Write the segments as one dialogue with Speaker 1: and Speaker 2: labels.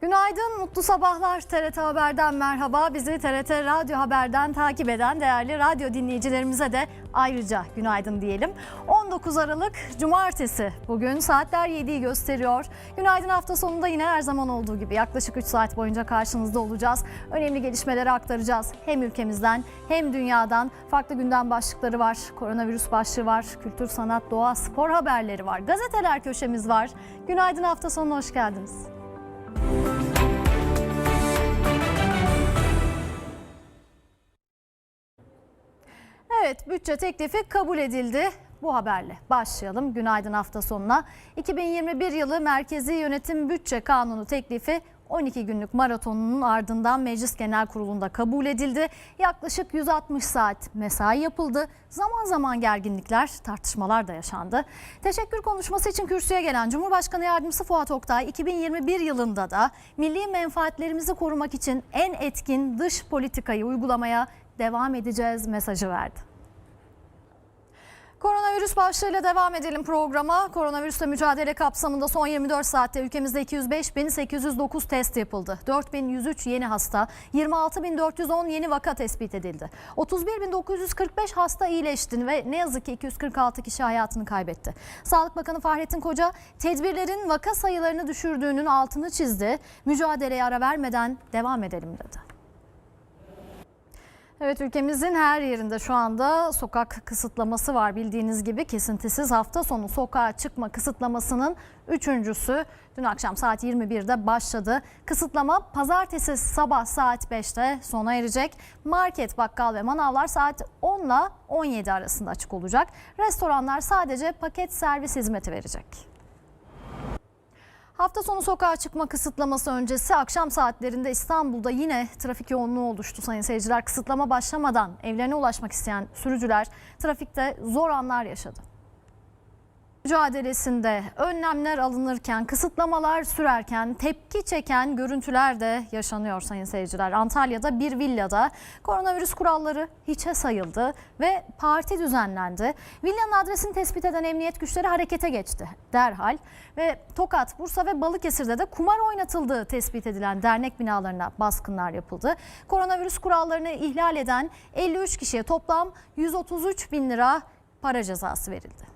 Speaker 1: Günaydın, mutlu sabahlar. TRT Haber'den merhaba. Bizi TRT Radyo Haber'den takip eden değerli radyo dinleyicilerimize de ayrıca günaydın diyelim. 19 Aralık Cumartesi. Bugün saatler 7'yi gösteriyor. Günaydın hafta sonunda yine her zaman olduğu gibi yaklaşık 3 saat boyunca karşınızda olacağız. Önemli gelişmeleri aktaracağız. Hem ülkemizden hem dünyadan farklı gündem başlıkları var. Koronavirüs başlığı var. Kültür, sanat, doğa, spor haberleri var. Gazeteler köşemiz var. Günaydın hafta sonuna hoş geldiniz. Evet, bütçe teklifi kabul edildi. Bu haberle başlayalım. Günaydın hafta sonuna. 2021 yılı Merkezi Yönetim Bütçe Kanunu teklifi 12 günlük maratonunun ardından Meclis Genel Kurulu'nda kabul edildi. Yaklaşık 160 saat mesai yapıldı. Zaman zaman gerginlikler, tartışmalar da yaşandı. Teşekkür konuşması için kürsüye gelen Cumhurbaşkanı Yardımcısı Fuat Oktay 2021 yılında da milli menfaatlerimizi korumak için en etkin dış politikayı uygulamaya devam edeceğiz mesajı verdi. Koronavirüs başlığıyla devam edelim programa. Koronavirüsle mücadele kapsamında son 24 saatte ülkemizde 205.809 test yapıldı. 4.103 yeni hasta, 26.410 yeni vaka tespit edildi. 31.945 hasta iyileşti ve ne yazık ki 246 kişi hayatını kaybetti. Sağlık Bakanı Fahrettin Koca tedbirlerin vaka sayılarını düşürdüğünün altını çizdi. Mücadeleye ara vermeden devam edelim dedi. Evet ülkemizin her yerinde şu anda sokak kısıtlaması var bildiğiniz gibi kesintisiz hafta sonu sokağa çıkma kısıtlamasının üçüncüsü dün akşam saat 21'de başladı. Kısıtlama pazartesi sabah saat 5'te sona erecek. Market, bakkal ve manavlar saat 10 ile 17 arasında açık olacak. Restoranlar sadece paket servis hizmeti verecek. Hafta sonu sokağa çıkma kısıtlaması öncesi akşam saatlerinde İstanbul'da yine trafik yoğunluğu oluştu sayın seyirciler. Kısıtlama başlamadan evlerine ulaşmak isteyen sürücüler trafikte zor anlar yaşadı. Mücadelesinde önlemler alınırken, kısıtlamalar sürerken tepki çeken görüntüler de yaşanıyor sayın seyirciler. Antalya'da bir villada koronavirüs kuralları hiçe sayıldı ve parti düzenlendi. Villanın adresini tespit eden emniyet güçleri harekete geçti derhal ve Tokat, Bursa ve Balıkesir'de de kumar oynatıldığı tespit edilen dernek binalarına baskınlar yapıldı. Koronavirüs kurallarını ihlal eden 53 kişiye toplam 133 bin lira para cezası verildi.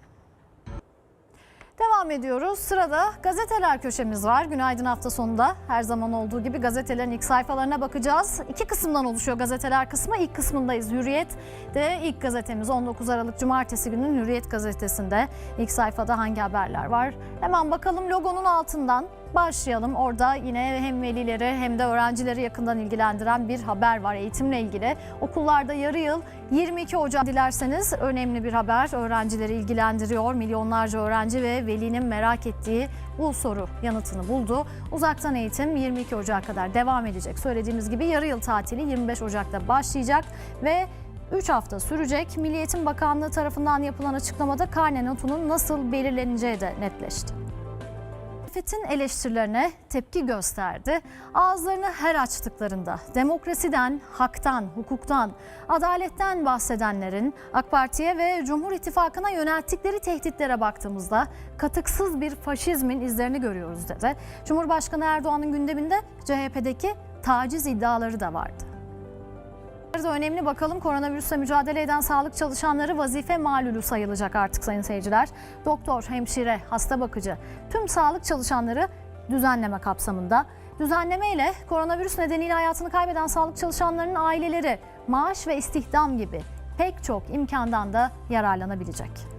Speaker 1: Devam ediyoruz. Sırada gazeteler köşemiz var. Günaydın hafta sonunda her zaman olduğu gibi gazetelerin ilk sayfalarına bakacağız. İki kısımdan oluşuyor gazeteler kısmı. İlk kısmındayız. Hürriyet de ilk gazetemiz 19 Aralık Cumartesi günün Hürriyet gazetesinde ilk sayfada hangi haberler var? Hemen bakalım logonun altından başlayalım. Orada yine hem velileri hem de öğrencileri yakından ilgilendiren bir haber var eğitimle ilgili. Okullarda yarı yıl 22 Ocak dilerseniz önemli bir haber. Öğrencileri ilgilendiriyor. Milyonlarca öğrenci ve velinin merak ettiği bu soru yanıtını buldu. Uzaktan eğitim 22 Ocak'a kadar devam edecek. Söylediğimiz gibi yarı yıl tatili 25 Ocak'ta başlayacak ve 3 hafta sürecek. Milli Eğitim Bakanlığı tarafından yapılan açıklamada karne notunun nasıl belirleneceği de netleşti. Muhalefetin eleştirilerine tepki gösterdi. Ağızlarını her açtıklarında demokrasiden, haktan, hukuktan, adaletten bahsedenlerin AK Parti'ye ve Cumhur İttifakı'na yönelttikleri tehditlere baktığımızda katıksız bir faşizmin izlerini görüyoruz dedi. Cumhurbaşkanı Erdoğan'ın gündeminde CHP'deki taciz iddiaları da vardı. Önemli bakalım koronavirüsle mücadele eden sağlık çalışanları vazife malulü sayılacak artık sayın seyirciler. Doktor, hemşire, hasta bakıcı tüm sağlık çalışanları düzenleme kapsamında. Düzenleme ile koronavirüs nedeniyle hayatını kaybeden sağlık çalışanlarının aileleri maaş ve istihdam gibi pek çok imkandan da yararlanabilecek.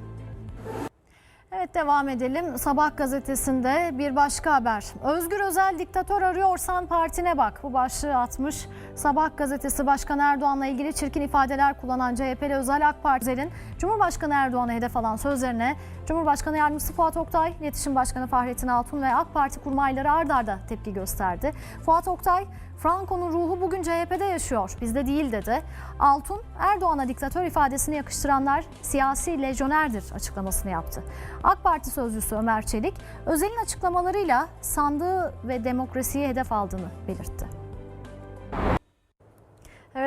Speaker 1: Evet devam edelim. Sabah gazetesinde bir başka haber. Özgür Özel diktatör arıyorsan partine bak. Bu başlığı atmış. Sabah gazetesi Başkan Erdoğan'la ilgili çirkin ifadeler kullanan CHP'li Özel AK Parti'nin Cumhurbaşkanı Erdoğan'a hedef alan sözlerine Cumhurbaşkanı Yardımcısı Fuat Oktay, İletişim Başkanı Fahrettin Altun ve AK Parti kurmayları ard arda tepki gösterdi. Fuat Oktay, Franco'nun ruhu bugün CHP'de yaşıyor, bizde değil dedi. Altun, Erdoğan'a diktatör ifadesini yakıştıranlar siyasi lejyonerdir açıklamasını yaptı. AK Parti sözcüsü Ömer Çelik, Özel'in açıklamalarıyla sandığı ve demokrasiyi hedef aldığını belirtti.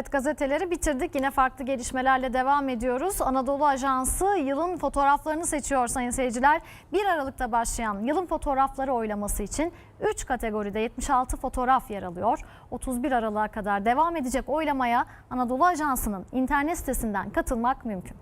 Speaker 1: Evet gazeteleri bitirdik. Yine farklı gelişmelerle devam ediyoruz. Anadolu Ajansı yılın fotoğraflarını seçiyor sayın seyirciler. 1 Aralık'ta başlayan yılın fotoğrafları oylaması için 3 kategoride 76 fotoğraf yer alıyor. 31 Aralık'a kadar devam edecek oylamaya Anadolu Ajansı'nın internet sitesinden katılmak mümkün.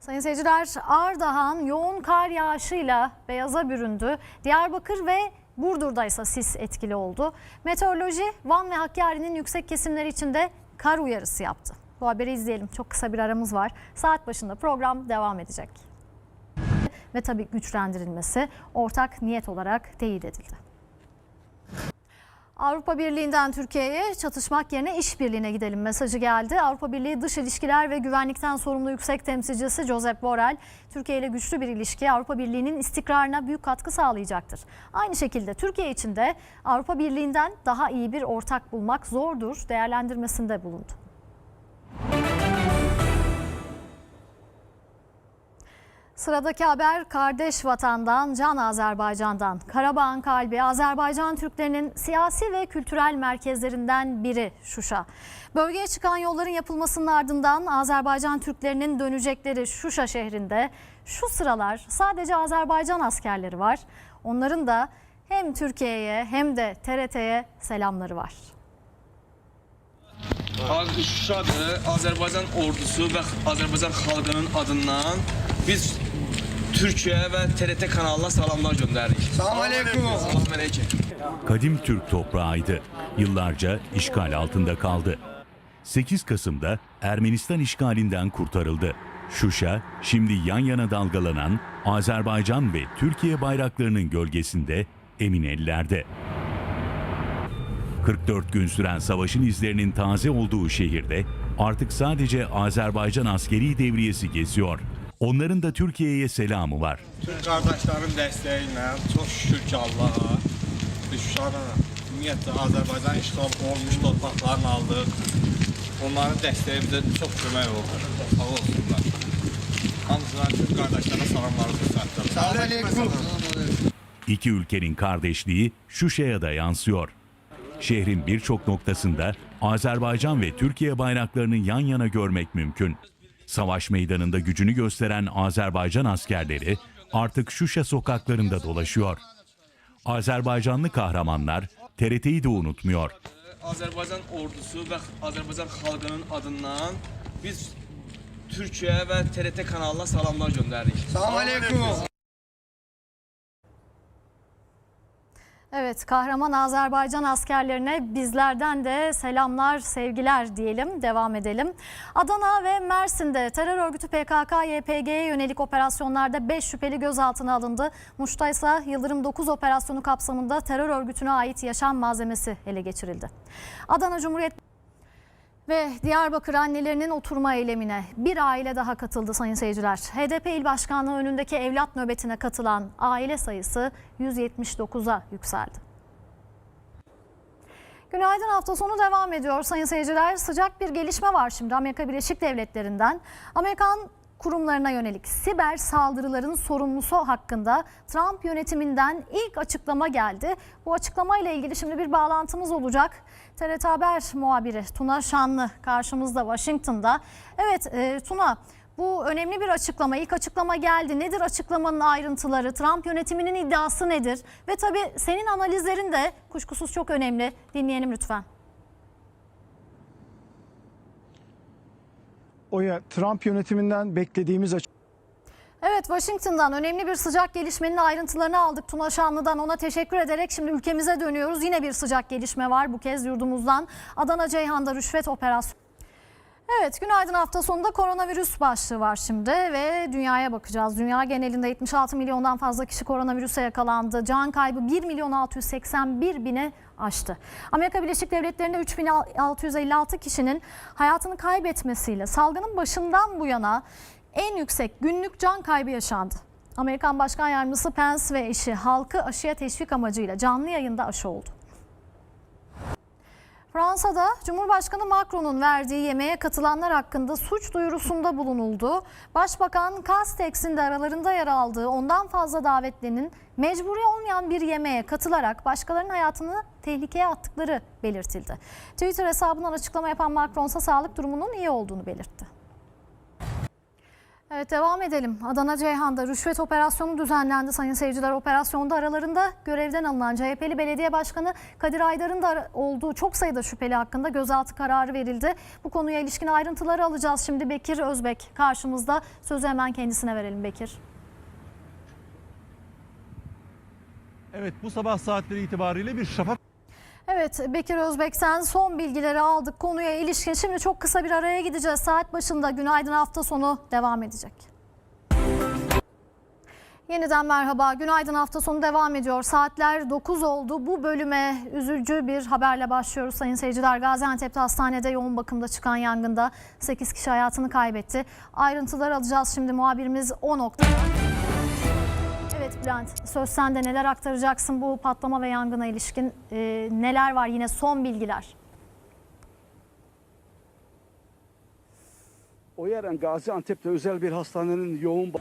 Speaker 1: Sayın seyirciler Ardahan yoğun kar yağışıyla beyaza büründü. Diyarbakır ve Burdur'da ise sis etkili oldu. Meteoroloji Van ve Hakkari'nin yüksek kesimleri için de kar uyarısı yaptı. Bu haberi izleyelim. Çok kısa bir aramız var. Saat başında program devam edecek. Ve tabii güçlendirilmesi ortak niyet olarak teyit edildi. Avrupa Birliği'nden Türkiye'ye çatışmak yerine işbirliğine gidelim mesajı geldi. Avrupa Birliği Dış İlişkiler ve Güvenlikten Sorumlu Yüksek Temsilcisi Josep Borrell, Türkiye ile güçlü bir ilişki Avrupa Birliği'nin istikrarına büyük katkı sağlayacaktır. Aynı şekilde Türkiye için de Avrupa Birliği'nden daha iyi bir ortak bulmak zordur değerlendirmesinde bulundu. Sıradaki haber kardeş vatandan, can Azerbaycan'dan. Karabağ'ın kalbi Azerbaycan Türklerinin siyasi ve kültürel merkezlerinden biri Şuşa. Bölgeye çıkan yolların yapılmasının ardından Azerbaycan Türklerinin dönecekleri Şuşa şehrinde şu sıralar sadece Azerbaycan askerleri var. Onların da hem Türkiye'ye hem de TRT'ye selamları var.
Speaker 2: Şuşadır, Azərbaycan ordusu və Azərbaycan xalqının adından biz Türkiyə və TRT kanalına salamlar göndəririk.
Speaker 3: Salam aleyküm.
Speaker 2: Salam aleyküm.
Speaker 4: Kadim Türk toprağıydı. Yıllarca işgal altında kaldı. 8 Kasım'da Ermenistan işgalinden kurtarıldı. Şuşa, şimdi yan yana dalgalanan Azerbaycan ve Türkiye bayraklarının gölgesinde emin ellerde. 44 gün süren savaşın izlerinin taze olduğu şehirde artık sadece Azerbaycan askeri devriyesi geziyor. Onların da Türkiye'ye selamı var.
Speaker 3: Türk kardeşlerin desteğiyle çok şükür ki Allah'a Şuşa'da ümumiyyətlə Azərbaycan işğal olmuş torpaqlarını aldıq. Onların dəstəyi bizə çox kömək oldu. Sağ olsunlar. Hamısına Türk kardeşlerine salamlarımızı çatdırırım. Salam aleyküm.
Speaker 4: İki ülkenin kardeşliği Şuşa'ya da yansıyor. Şehrin birçok noktasında Azerbaycan ve Türkiye bayraklarını yan yana görmek mümkün. Savaş meydanında gücünü gösteren Azerbaycan askerleri artık Şuşa sokaklarında dolaşıyor. Azerbaycanlı kahramanlar TRT'yi de unutmuyor.
Speaker 2: Azərbaycan ordusu və Azərbaycan xalqının adından biz Türkiyə və TRT kanalına salamlar göndəririk.
Speaker 3: Salam aleyküm.
Speaker 1: Evet, kahraman Azerbaycan askerlerine bizlerden de selamlar, sevgiler diyelim, devam edelim. Adana ve Mersin'de terör örgütü PKK-YPG'ye yönelik operasyonlarda 5 şüpheli gözaltına alındı. Muş'ta ise Yıldırım 9 operasyonu kapsamında terör örgütüne ait yaşam malzemesi ele geçirildi. Adana Cumhuriyet ve Diyarbakır annelerinin oturma eylemine bir aile daha katıldı sayın seyirciler. HDP il başkanlığı önündeki evlat nöbetine katılan aile sayısı 179'a yükseldi. Günaydın hafta sonu devam ediyor sayın seyirciler. Sıcak bir gelişme var şimdi Amerika Birleşik Devletleri'nden. Amerikan kurumlarına yönelik siber saldırıların sorumlusu hakkında Trump yönetiminden ilk açıklama geldi. Bu açıklamayla ilgili şimdi bir bağlantımız olacak. TRT Haber muhabiri Tuna Şanlı karşımızda Washington'da. Evet e, Tuna bu önemli bir açıklama. İlk açıklama geldi. Nedir açıklamanın ayrıntıları? Trump yönetiminin iddiası nedir? Ve tabii senin analizlerin de kuşkusuz çok önemli. Dinleyelim lütfen.
Speaker 5: Oya Trump yönetiminden beklediğimiz açı-
Speaker 1: Evet Washington'dan önemli bir sıcak gelişmenin ayrıntılarını aldık Tuna Şanlı'dan. Ona teşekkür ederek şimdi ülkemize dönüyoruz. Yine bir sıcak gelişme var bu kez yurdumuzdan. Adana Ceyhan'da rüşvet operasyonu. Evet günaydın hafta sonunda koronavirüs başlığı var şimdi ve dünyaya bakacağız. Dünya genelinde 76 milyondan fazla kişi koronavirüse yakalandı. Can kaybı 1 milyon 681 bine aştı. Amerika Birleşik Devletleri'nde 3656 kişinin hayatını kaybetmesiyle salgının başından bu yana en yüksek günlük can kaybı yaşandı. Amerikan Başkan Yardımcısı Pence ve eşi halkı aşıya teşvik amacıyla canlı yayında aşı oldu. Fransa'da Cumhurbaşkanı Macron'un verdiği yemeğe katılanlar hakkında suç duyurusunda bulunuldu. Başbakan Castex'in de aralarında yer aldığı ondan fazla davetlinin mecburi olmayan bir yemeğe katılarak başkalarının hayatını tehlikeye attıkları belirtildi. Twitter hesabından açıklama yapan Macron ise sağlık durumunun iyi olduğunu belirtti. Evet devam edelim. Adana Ceyhan'da rüşvet operasyonu düzenlendi sayın seyirciler. Operasyonda aralarında görevden alınan CHP'li belediye başkanı Kadir Aydar'ın da olduğu çok sayıda şüpheli hakkında gözaltı kararı verildi. Bu konuya ilişkin ayrıntıları alacağız. Şimdi Bekir Özbek karşımızda. Sözü hemen kendisine verelim Bekir.
Speaker 6: Evet bu sabah saatleri itibariyle bir şafak
Speaker 1: Evet Bekir Özbek'ten son bilgileri aldık konuya ilişkin. Şimdi çok kısa bir araya gideceğiz. Saat başında Günaydın hafta sonu devam edecek. Yeniden merhaba. Günaydın hafta sonu devam ediyor. Saatler 9 oldu. Bu bölüme üzücü bir haberle başlıyoruz sayın seyirciler. Gaziantep'te hastanede yoğun bakımda çıkan yangında 8 kişi hayatını kaybetti. Ayrıntılar alacağız şimdi muhabirimiz o noktada. Evet Bülent, söz sende. Neler aktaracaksın bu patlama ve yangına ilişkin? E, neler var yine? Son bilgiler?
Speaker 5: O yeren Gaziantep'te özel bir hastanenin yoğun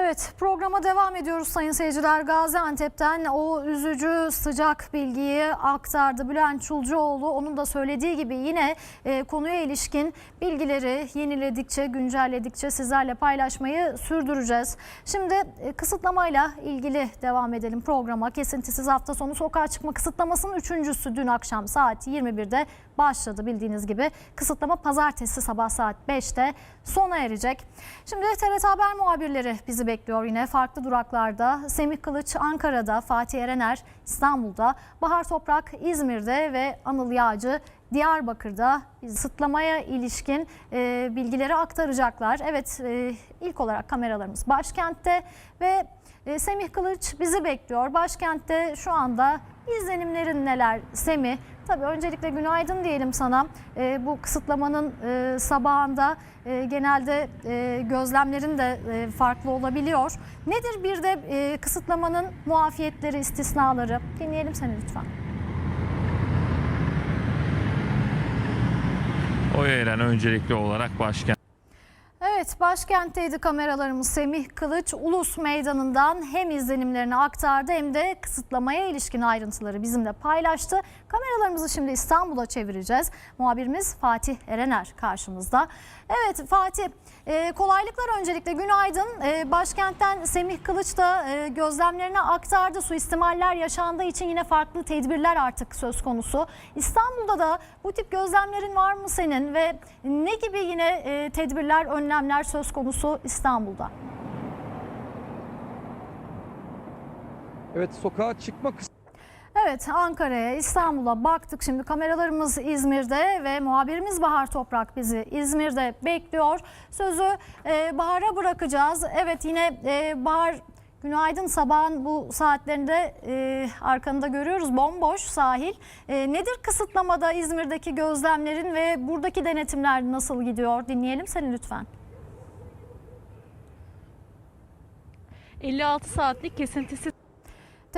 Speaker 1: Evet programa devam ediyoruz sayın seyirciler. Gaziantep'ten o üzücü sıcak bilgiyi aktardı Bülent Çulcuoğlu. Onun da söylediği gibi yine e, konuya ilişkin bilgileri yeniledikçe, güncelledikçe sizlerle paylaşmayı sürdüreceğiz. Şimdi e, kısıtlamayla ilgili devam edelim programa. Kesintisiz hafta sonu sokağa çıkma kısıtlamasının üçüncüsü dün akşam saat 21'de başladı bildiğiniz gibi. Kısıtlama pazartesi sabah saat 5'te sona erecek. Şimdi TRT Haber muhabirleri bizi bekliyor yine farklı duraklarda. Semih Kılıç Ankara'da, Fatih Erener İstanbul'da, Bahar Toprak İzmir'de ve Anıl Yağcı Diyarbakır'da kısıtlamaya ilişkin e, bilgileri aktaracaklar. Evet e, ilk olarak kameralarımız başkentte ve e, Semih Kılıç bizi bekliyor. Başkentte şu anda izlenimlerin neler Semih? Tabii öncelikle günaydın diyelim sana. E, bu kısıtlamanın e, sabahında e, genelde e, gözlemlerin de e, farklı olabiliyor. Nedir bir de e, kısıtlamanın muafiyetleri, istisnaları? Dinleyelim seni lütfen.
Speaker 7: O yerden öncelikli olarak başkent
Speaker 1: Evet başkentteydi kameralarımız Semih Kılıç Ulus Meydanı'ndan hem izlenimlerini aktardı hem de kısıtlamaya ilişkin ayrıntıları bizimle paylaştı. Kameralarımızı şimdi İstanbul'a çevireceğiz. Muhabirimiz Fatih Erener karşımızda. Evet Fatih e, kolaylıklar öncelikle günaydın. E, başkentten Semih Kılıç da e, gözlemlerini aktardı. Suistimaller yaşandığı için yine farklı tedbirler artık söz konusu. İstanbul'da da bu tip gözlemlerin var mı senin ve ne gibi yine tedbirler, önlemler söz konusu İstanbul'da?
Speaker 5: Evet sokağa çıkma
Speaker 1: Evet Ankara'ya, İstanbul'a baktık. Şimdi kameralarımız İzmir'de ve muhabirimiz Bahar Toprak bizi İzmir'de bekliyor. Sözü e, Bahar'a bırakacağız. Evet yine e, Bahar günaydın sabahın bu saatlerinde e, arkanda görüyoruz bomboş sahil. E, nedir kısıtlamada İzmir'deki gözlemlerin ve buradaki denetimler nasıl gidiyor? Dinleyelim seni lütfen.
Speaker 8: 56 saatlik kesintisiz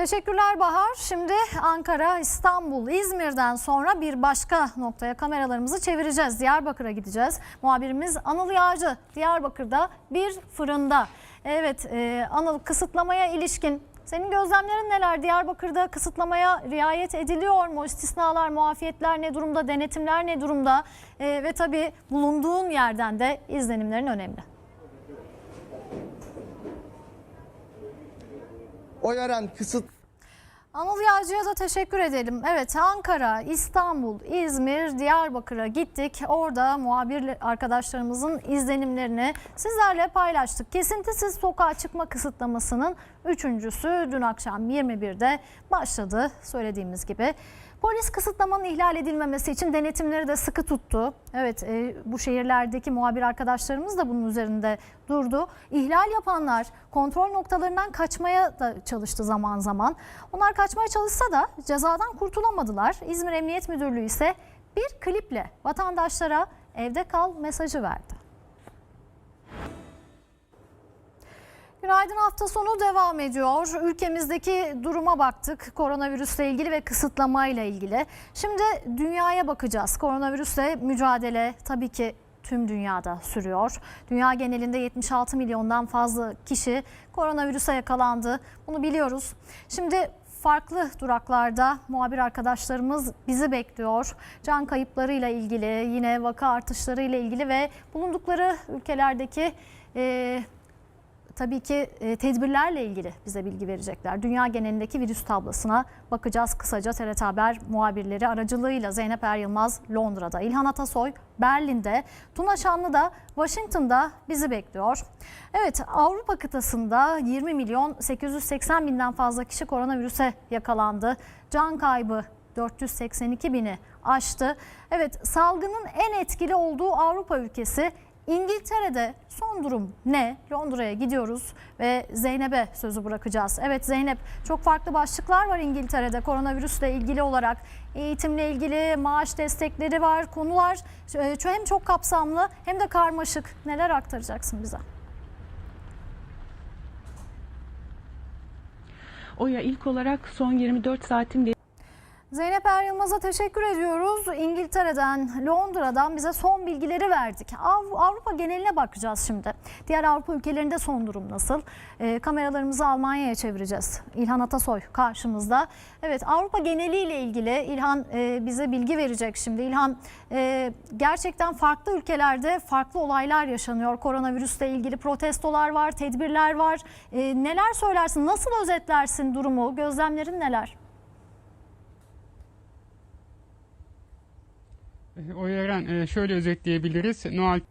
Speaker 1: Teşekkürler Bahar. Şimdi Ankara, İstanbul, İzmir'den sonra bir başka noktaya kameralarımızı çevireceğiz. Diyarbakır'a gideceğiz. Muhabirimiz Anıl Yağcı Diyarbakır'da bir fırında. Evet e, Anıl kısıtlamaya ilişkin senin gözlemlerin neler? Diyarbakır'da kısıtlamaya riayet ediliyor mu? İstisnalar, muafiyetler ne durumda? Denetimler ne durumda? E, ve tabii bulunduğun yerden de izlenimlerin önemli.
Speaker 9: O yeren kısıt
Speaker 1: Anıl Yağcı'ya da teşekkür edelim. Evet Ankara, İstanbul, İzmir, Diyarbakır'a gittik. Orada muhabir arkadaşlarımızın izlenimlerini sizlerle paylaştık. Kesintisiz sokağa çıkma kısıtlamasının üçüncüsü dün akşam 21'de başladı söylediğimiz gibi. Polis kısıtlamanın ihlal edilmemesi için denetimleri de sıkı tuttu. Evet e, bu şehirlerdeki muhabir arkadaşlarımız da bunun üzerinde durdu. İhlal yapanlar kontrol noktalarından kaçmaya da çalıştı zaman zaman. Onlar kaçmaya çalışsa da cezadan kurtulamadılar. İzmir Emniyet Müdürlüğü ise bir kliple vatandaşlara evde kal mesajı verdi. Günaydın hafta sonu devam ediyor. Ülkemizdeki duruma baktık. Koronavirüsle ilgili ve kısıtlamayla ilgili. Şimdi dünyaya bakacağız. Koronavirüsle mücadele tabii ki tüm dünyada sürüyor. Dünya genelinde 76 milyondan fazla kişi koronavirüse yakalandı. Bunu biliyoruz. Şimdi farklı duraklarda muhabir arkadaşlarımız bizi bekliyor. Can kayıplarıyla ilgili, yine vaka artışlarıyla ilgili ve bulundukları ülkelerdeki e, tabii ki e, tedbirlerle ilgili bize bilgi verecekler. Dünya genelindeki virüs tablosuna bakacağız kısaca TRT Haber muhabirleri aracılığıyla Zeynep Er Yılmaz Londra'da, İlhan Atasoy Berlin'de, Tuna Şanlı da Washington'da bizi bekliyor. Evet Avrupa kıtasında 20 milyon 880 binden fazla kişi koronavirüse yakalandı. Can kaybı 482 bini aştı. Evet salgının en etkili olduğu Avrupa ülkesi İngiltere'de son durum ne? Londra'ya gidiyoruz ve Zeynep'e sözü bırakacağız. Evet Zeynep çok farklı başlıklar var İngiltere'de koronavirüsle ilgili olarak. Eğitimle ilgili maaş destekleri var, konular e, hem çok kapsamlı hem de karmaşık. Neler aktaracaksın bize?
Speaker 8: Oya ilk olarak son 24 saatin
Speaker 1: Zeynep Er Yılmaz'a teşekkür ediyoruz. İngiltere'den, Londra'dan bize son bilgileri verdik. Av- Avrupa geneline bakacağız şimdi. Diğer Avrupa ülkelerinde son durum nasıl? Ee, kameralarımızı Almanya'ya çevireceğiz. İlhan Atasoy karşımızda. Evet Avrupa geneliyle ilgili İlhan e, bize bilgi verecek şimdi. İlhan e, gerçekten farklı ülkelerde farklı olaylar yaşanıyor. Koronavirüsle ilgili protestolar var, tedbirler var. E, neler söylersin? Nasıl özetlersin durumu? Gözlemlerin neler?
Speaker 9: O Eren e, şöyle özetleyebiliriz. Noel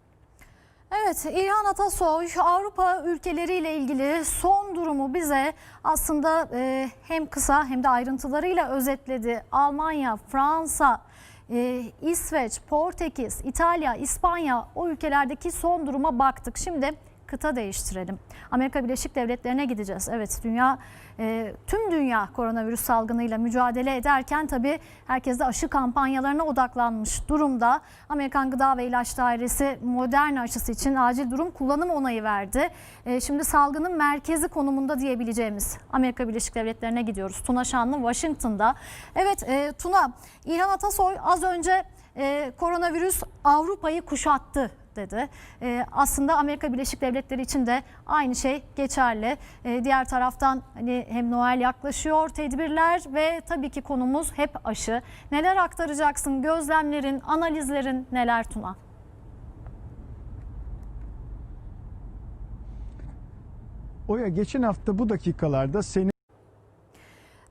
Speaker 1: Evet İlhan Atasoy Avrupa ülkeleriyle ilgili son durumu bize aslında e, hem kısa hem de ayrıntılarıyla özetledi. Almanya, Fransa, e, İsveç, Portekiz, İtalya, İspanya o ülkelerdeki son duruma baktık. Şimdi kıta değiştirelim. Amerika Birleşik Devletleri'ne gideceğiz. Evet dünya e, tüm dünya koronavirüs salgınıyla mücadele ederken tabii herkes de aşı kampanyalarına odaklanmış durumda. Amerikan Gıda ve İlaç Dairesi Moderna aşısı için acil durum kullanım onayı verdi. E, şimdi salgının merkezi konumunda diyebileceğimiz Amerika Birleşik Devletleri'ne gidiyoruz. Tuna Şanlı Washington'da. Evet e, Tuna, İlhan Atasoy az önce e, koronavirüs Avrupa'yı kuşattı dedi. Ee, aslında Amerika Birleşik Devletleri için de aynı şey geçerli. Ee, diğer taraftan hani hem Noel yaklaşıyor, tedbirler ve tabii ki konumuz hep aşı. Neler aktaracaksın? Gözlemlerin, analizlerin neler Tuna?
Speaker 10: Oya geçen hafta bu dakikalarda seni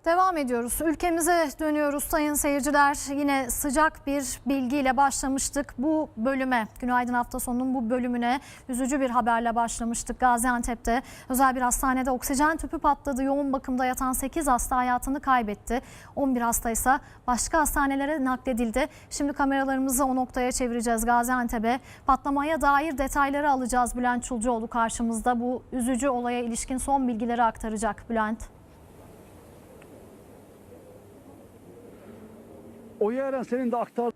Speaker 1: Devam ediyoruz. Ülkemize dönüyoruz sayın seyirciler. Yine sıcak bir bilgiyle başlamıştık bu bölüme. Günaydın hafta sonunun bu bölümüne üzücü bir haberle başlamıştık. Gaziantep'te özel bir hastanede oksijen tüpü patladı. Yoğun bakımda yatan 8 hasta hayatını kaybetti. 11 hasta ise başka hastanelere nakledildi. Şimdi kameralarımızı o noktaya çevireceğiz Gaziantep'e. Patlamaya dair detayları alacağız. Bülent Çulcuoğlu karşımızda bu üzücü olaya ilişkin son bilgileri aktaracak. Bülent.
Speaker 5: Oya Eren senin de aktar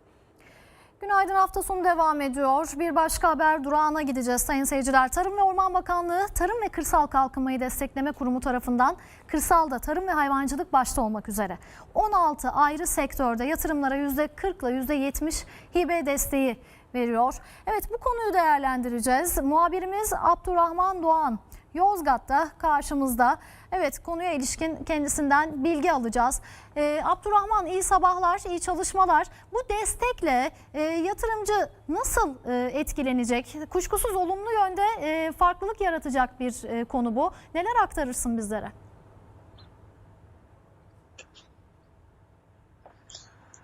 Speaker 1: Günaydın hafta sonu devam ediyor. Bir başka haber durağına gideceğiz sayın seyirciler. Tarım ve Orman Bakanlığı Tarım ve Kırsal Kalkınmayı Destekleme Kurumu tarafından kırsalda tarım ve hayvancılık başta olmak üzere 16 ayrı sektörde yatırımlara %40 ile %70 hibe desteği veriyor. Evet bu konuyu değerlendireceğiz. Muhabirimiz Abdurrahman Doğan Yozgat'ta karşımızda. Evet konuya ilişkin kendisinden bilgi alacağız. Ee, Abdurrahman iyi sabahlar, iyi çalışmalar. Bu destekle e, yatırımcı nasıl e, etkilenecek? Kuşkusuz olumlu yönde e, farklılık yaratacak bir e, konu bu. Neler aktarırsın bizlere?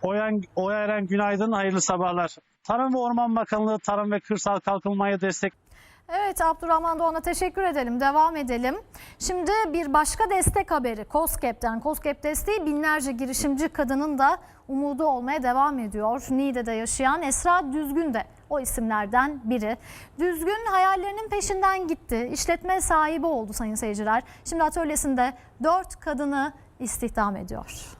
Speaker 11: Oyan, Oya Eren günaydın, hayırlı sabahlar. Tarım ve Orman Bakanlığı Tarım ve Kırsal Kalkınmayı Destek
Speaker 1: Evet Abdurrahman Doğan'a teşekkür edelim. Devam edelim. Şimdi bir başka destek haberi COSGAP'ten. COSGAP desteği binlerce girişimci kadının da umudu olmaya devam ediyor. Niğde'de yaşayan Esra Düzgün de o isimlerden biri. Düzgün hayallerinin peşinden gitti. İşletme sahibi oldu sayın seyirciler. Şimdi atölyesinde 4 kadını istihdam ediyor.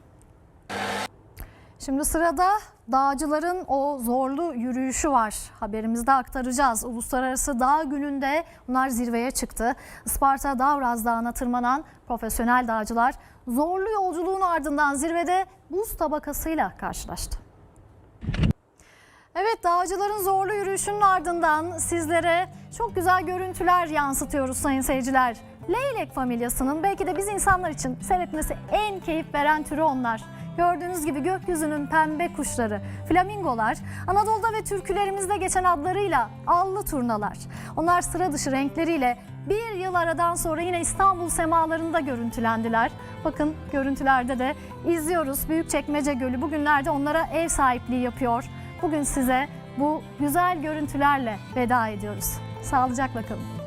Speaker 1: Şimdi sırada dağcıların o zorlu yürüyüşü var. Haberimizde aktaracağız. Uluslararası Dağ Günü'nde bunlar zirveye çıktı. Isparta Davraz Dağı'na tırmanan profesyonel dağcılar zorlu yolculuğun ardından zirvede buz tabakasıyla karşılaştı. Evet dağcıların zorlu yürüyüşünün ardından sizlere çok güzel görüntüler yansıtıyoruz sayın seyirciler. Leylek familyasının belki de biz insanlar için seyretmesi en keyif veren türü onlar. Gördüğünüz gibi gökyüzünün pembe kuşları, flamingolar, Anadolu'da ve türkülerimizde geçen adlarıyla allı turnalar. Onlar sıra dışı renkleriyle bir yıl aradan sonra yine İstanbul semalarında görüntülendiler. Bakın görüntülerde de izliyoruz. Büyükçekmece Gölü bugünlerde onlara ev sahipliği yapıyor. Bugün size bu güzel görüntülerle veda ediyoruz. Sağlıcakla kalın.